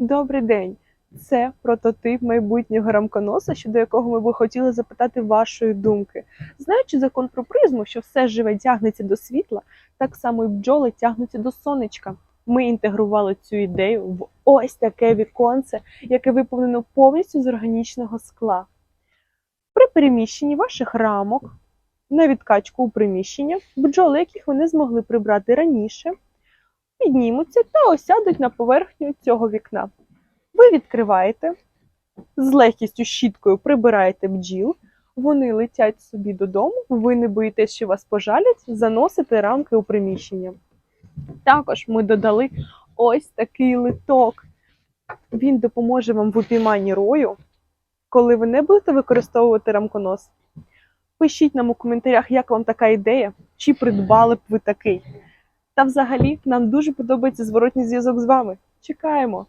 Добрий день. Це прототип майбутнього рамконоса, щодо якого ми би хотіли запитати вашої думки. Знаючи закон про призму, що все живе тягнеться до світла, так само і бджоли тягнуться до сонечка. Ми інтегрували цю ідею в ось таке віконце, яке виповнено повністю з органічного скла. При переміщенні ваших рамок на відкачку у приміщення, бджоли, яких ви не змогли прибрати раніше, піднімуться та осядуть на поверхню цього вікна. Ви відкриваєте, з легкістю щіткою прибираєте бджіл, вони летять собі додому, ви не боїтесь, що вас пожалять, заносите рамки у приміщення. Також ми додали ось такий литок. Він допоможе вам в упійманні рою, коли ви не будете використовувати рамконос. Пишіть нам у коментарях, як вам така ідея, чи придбали б ви такий. Та взагалі нам дуже подобається зворотній зв'язок з вами. Чекаємо!